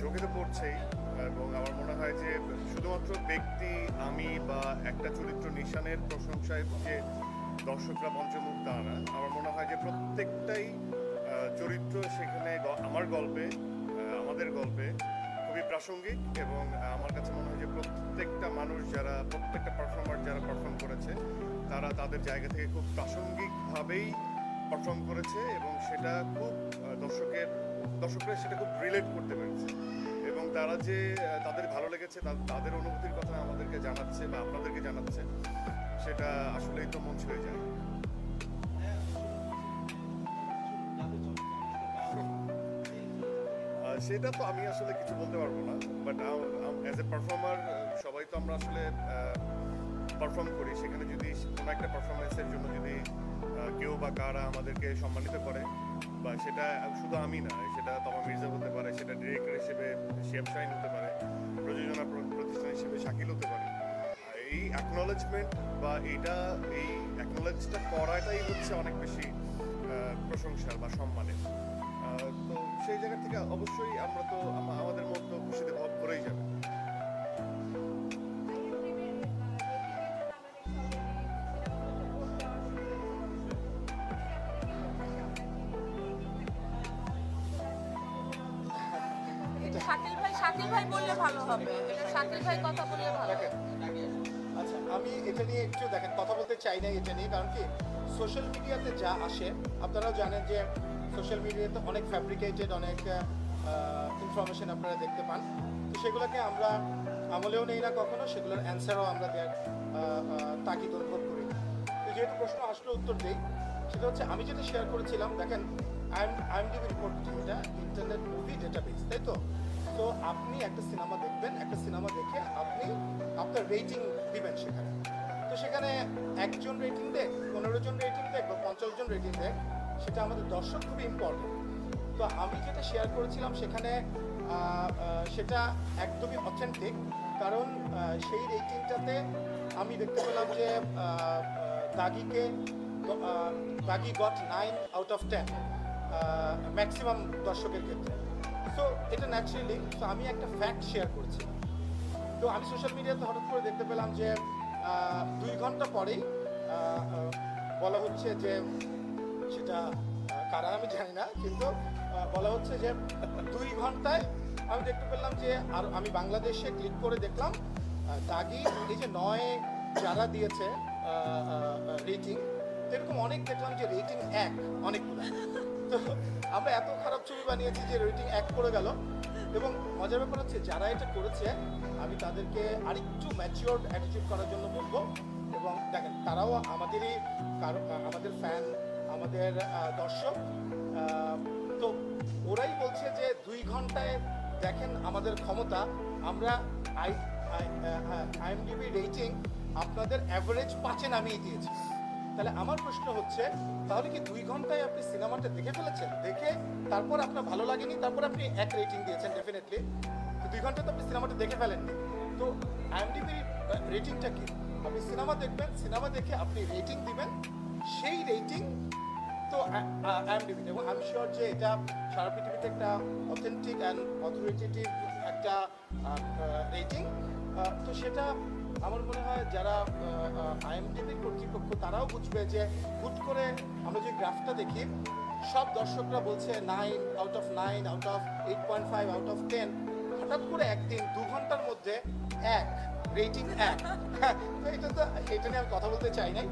চোখে তো পড়ছেই, এবং আমার মনে হয় যে শুধুমাত্র ব্যক্তি, আমি বা একটা চরিত্র নিশানের প্রশংসায় যে দর্শকরা পঞ্চমুখ তা না, আমার মনে হয় যে প্রত্যেকটাই চরিত্র সেখানে আমার গল্পে আমাদের গল্পে খুবই প্রাসঙ্গিক এবং আমার কাছে মনে হয় যে প্রত্যেকটা মানুষ যারা, প্রত্যেকটা পারফর্মার যারা পারফর্ম করেছে, তারা তাদের জায়গা থেকে খুব প্রাসঙ্গিকভাবেই পারফর্ম করেছে এবং সেটা খুব দর্শকের, দর্শকরা সেটা খুব রিলেট করতে পেরেছে। এবং তারা যে তাদের ভালো লেগেছে তাদের অনুভূতির কথা আমাদেরকে জানাচ্ছে বা আপনাদেরকে জানাচ্ছে, সেটা আসলেই তো মন ছুঁয়ে যায়। সেটা তো আমি আসলে কিছু বলতে পারব না বাট অ্যাজ এ পারফর্মার সবাই তো আমরা আসলে পারফর্ম করি, সেখানে যদি কোনো একটা পারফরমেন্সের জন্য যদি কেউ বা কারা আমাদেরকে সম্মানিত করে, বা সেটা শুধু আমি না, সেটা তমা মির্জা হতে পারে, সেটা ডিরেক্টর হিসেবে শিয়াব শাহিন হতে পারে, প্রযোজনা প্র- প্রতিষ্ঠান হিসেবে শাকিল হতে পারে। এই অ্যাকনোলেজমেন্ট বা এইটা, এই অ্যাকনোলেজটা করাটাই হচ্ছে অনেক বেশি প্রশংসার বা সম্মানের। তো সেই জায়গা থেকে অবশ্যই আমরা তো আমাদের মন তো খুশিতে ভর করেই যাবে। শাকিল ভাই বললে ভালো হবে। এটা শাকিল ভাই কথা বললে ভালো আচ্ছা আমি এটা নিয়ে একটু দেখেন, কথা বলতে চাই না এটা নিয়ে, কারণ কি সোশ্যাল মিডিয়াতে যা আসে, আপনারাও জানেন যে সোশ্যাল মিডিয়াতে অনেক ফ্যাব্রিকেটেড অনেক ইনফরমেশন আপনারা দেখতে পান। তো সেগুলোকে আমরা আমলেও নেই না কখনো, সেগুলোর অ্যান্সারও আমরা দেওয়ার তাগিদ অনুভব করি। তো যেহেতু প্রশ্ন আসলে উত্তর দেই, সেটা হচ্ছে, আমি যেটা শেয়ার করেছিলাম, দেখেন আইএম আইএমডিবি রিপোর্ট এটা? ইন্টারনেট মুভি ডেটাবেস তাই তো? তো আপনি একটা সিনেমা দেখবেন, একটা সিনেমা দেখে আপনি আপনার রেটিং দিবেন সেখানে। তো সেখানে একজন রেটিং দেখ, পনেরো জন রেটিং দেখ বা পঞ্চাশ জন রেটিং দেখ, সেটা আমাদের দর্শক খুবই ইম্পর্টেন্ট তো আমি যেটা শেয়ার করেছিলাম সেখানে সেটা একদমই অথেন্টিক কারণ সেই রেটিংটাতে আমি দেখতে পেলাম যে দাগিকে Daagi got nine out of ten maximum দর্শকের ক্ষেত্রে। সো এটা ন্যাচারালি তো আমি একটা ফ্যাক্ট শেয়ার করেছি। তো আমি সোশ্যাল মিডিয়াতে হঠাৎ করে দেখতে পেলাম যে দুই ঘণ্টা পরেই বলা হচ্ছে যে, সেটা কারা আমি জানি না, কিন্তু বলা হচ্ছে যে, দুই ঘন্টায় আমি দেখতে পেলাম যে, আর আমি বাংলাদেশে ক্লিক করে দেখলাম দাগি, এই যে নয় যারা দিয়েছে রেটিং এরকম অনেক দেখলাম যে রেটিং এক, অনেকগুলো। তো আমরা এত খারাপ ছবি বানিয়েছি যে রেটিং এক করে গেল। এবং মজার ব্যাপার হচ্ছে, যারা এটা করেছে, আমি তাদেরকে আরেকটু ম্যাচিওর অ্যাটিটিউড করার জন্য বলব। এবং দেখেন, তারাও আমাদেরই কারও, আমাদের ফ্যান আমাদের দর্শক। তো ওরাই বলছে যে দুই ঘন্টায় দেখেন আমাদের ক্ষমতা। আমরা আই আইএমডিবি রেটিং আপনাদের অ্যাভারেজ পাঁচে নামিয়ে দিয়েছি। তাহলে আমার প্রশ্ন হচ্ছে, তাহলে কি দুই ঘন্টায় আপনি সিনেমাটা দেখে ফেলেছেন? দেখে তারপর আপনার ভালো লাগেনি, তারপর আপনি এক রেটিং দিয়েছেন ডেফিনেটলি দুই ঘণ্টা তো আপনি সিনেমাটা দেখে ফেলেননি। তো আইএমডিবি রেটিংটা কি? আপনি সিনেমা দেখবেন, সিনেমা দেখে আপনি রেটিং দিবেন, সেই রেটিং তো আইএমডিবি এবং আমি শিওর যে এটা সারা পৃথিবীতে একটা অথেন্টিক অ্যান্ড অথরিটেটিভ একটা রেটিং তো সেটা আমার মনে হয় যারা আইএমডিবির কর্তৃপক্ষ, তারাও বুঝবে যে হুট করে আমরা যে গ্রাফটা দেখি, সব দর্শকরা বলছে nine out of nine out of eight point five out of ten হঠাৎ করে একদিন, দু ঘণ্টার মধ্যে এক রেটিং এক। এটা তো, এটা নিয়ে আমি কথা বলতে চাই নাই।